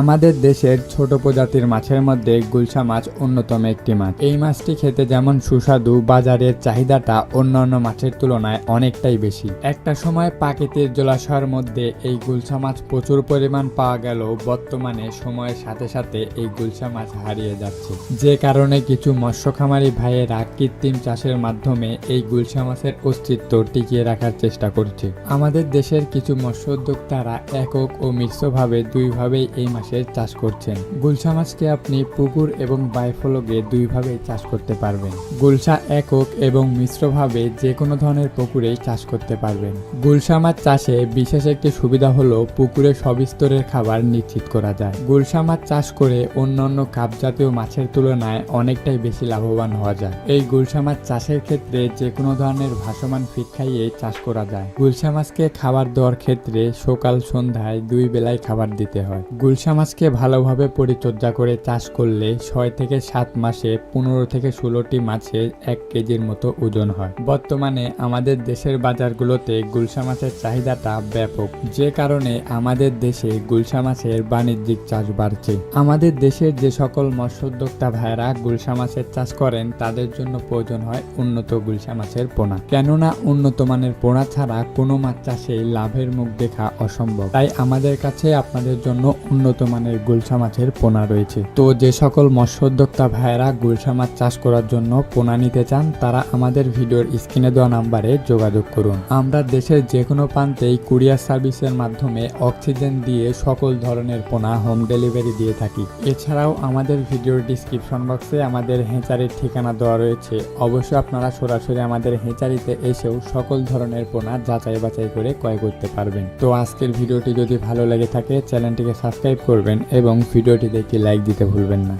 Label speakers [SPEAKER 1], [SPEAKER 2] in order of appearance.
[SPEAKER 1] আমাদের দেশের ছোট প্রজাতির মাছের মধ্যে গুলশা মাছ অন্যতম একটি মাছ। এই মাছটি খেতে যেমন সুস্বাদু, বাজারের চাহিদাটা অন্যান্য মাছের তুলনায় অনেকটাই বেশি। একটা সময় প্রাকৃতিক জলাশয়ের মধ্যে এই গুলশা মাছ প্রচুর পরিমাণ পাওয়া গেল, বর্তমানে সময়ের সাথে সাথে এই গুলশা মাছ হারিয়ে যাচ্ছে। যে কারণে কিছু মৎস্য খামারি ভাইয়েরা কৃত্রিম চাষের মাধ্যমে এই গুলশা মাছের অস্তিত্ব টিকিয়ে রাখার চেষ্টা করছে। আমাদের দেশের কিছু মৎস্য উদ্যোক্তারা একক ও মিশ্রভাবে দুইভাবেই এই মাছের চাষ করছেন। গুলশা মাছকে আপনি পুকুর এবং বাইফলগে দুইভাবেই চাষ করতে পারবেন। গুলশা একক এবং মিশ্রভাবে যে কোনো ধরনের পুকুরেই চাষ করতে পারবেন। গুলশা মাছ চাষে বিশেষ একটি সুবিধা হলো পুকুরে সব স্তরের খাবার নিশ্চিত করা যায়। গুলশা মাছ চাষ করে অন্যান্য কাপ জাতীয় মাছের তুলনায় অনেকটাই বেশি লাভবান হওয়া যায়। এই গুলশা মাছ চাষের ক্ষেত্রে যে কোনো ধরনের ভাসমান ফিট খাইয়ে চাষ করা যায়। গুলশা মাছকে খাবার দেওয়ার ক্ষেত্রে সকাল সন্ধ্যায় দুই বেলায় খাবার দিতে হয়। গুলশা মাছকে ভালোভাবে পরিচর্যা করে চাষ করলে ছয় থেকে সাত মাসে পনেরো থেকে ষোলোটি মাছের এক কেজির মতো ওজন হয়। বর্তমানে আমাদের দেশের বাজারগুলোতে গুলশা মাছের চাহিদাটা ব্যাপক। যে কারণে আমাদের দেশে গুলশা মাছের বাণিজ্যিক চাষ বাড়ছে। আমাদের দেশের যে সকল মৎস্যোদ্যোক্তা ভাইয়েরা গুলশা মাছের চাষ করেন, তাদের জন্য প্রয়োজন হয় উন্নত গুলশা মাছের পোনা। কেননা উন্নত মানের পোনা ছাড়া কোনো মাছ চাষে লাভের মুখ দেখা অসম্ভব। তাই আমাদের কাছে আপনাদের জন্য উন্নত মানের গুলশা মাছের পোনা রয়েছে। তো যে সকল মৎস্যোদ্যোক্তা ভাইয়েরা গুলশা মাছ চাষ করার জন্য পোনা নিতে চান, তারা আমাদের ভিডিওর স্ক্রিনে দেওয়া নাম্বারে যোগাযোগ করুন। আমরা দেশের যে কোনো প্রান্তেই কুরিয়ার সার্ভিসের মাধ্যমে অক্সিজেন দিয়ে সকল ধরনের পোনা হোম ডেলিভারি দিয়ে থাকি। এছাড়াও আমাদের ভিডিওর ডিসক্রিপশন বক্সে আমাদের হেঁচারির ঠিকানা দেওয়া রয়েছে। অবশ্যই আপনারা সরাসরি আমাদের হেঁচারিতে এসেও সকল ধরনের পোনা যাচাই বাছাই করে ক্রয় করতে পারবেন। তো আজকের ভিডিওটি যদি ভালো লেগে থাকে, চ্যানেলটিকে সাবস্ক্রাইব করবেন এবং ভিডিওটিতে একটি লাইক দিতে ভুলবেন না।